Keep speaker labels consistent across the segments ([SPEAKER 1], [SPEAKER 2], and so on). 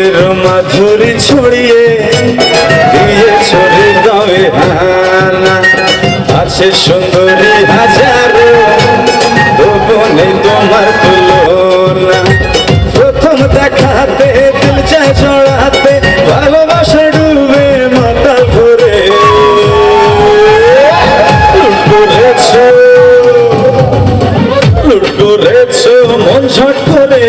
[SPEAKER 1] রূপের মাধুরী ছড়িয়ে দিয়ে ছড়ি গাবে হানা। আছে সুন্দরী হাজারো তবু তোমার তুলনা। প্রথম দেখাতে দিল চায় ছড়াতে ভালোবাসা ডুবে মাথা ভরে। লুট করেছ লুট করেছ মন ঝট করে।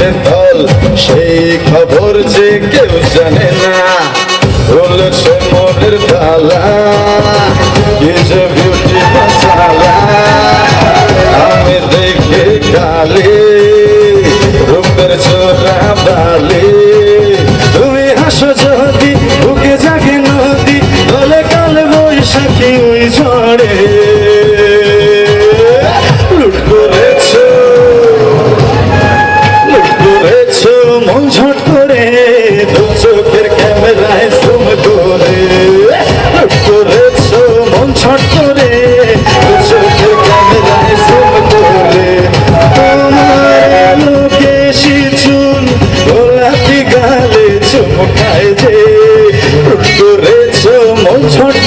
[SPEAKER 1] যে দল, সেই খবর যে কেউ জানে না। বলেছে মনের তালা ইজ বিউটি মশালা আমি দেখে কালি রে দু চোখের ক্যামেরায় সুম ধরে। করেছ মন ছট করে, দু চোখের ক্যামেরায় সুম ধরে। তোমার মুখে শিচুন গোলাপি গালে চমকায় যে। করেছ মন ছট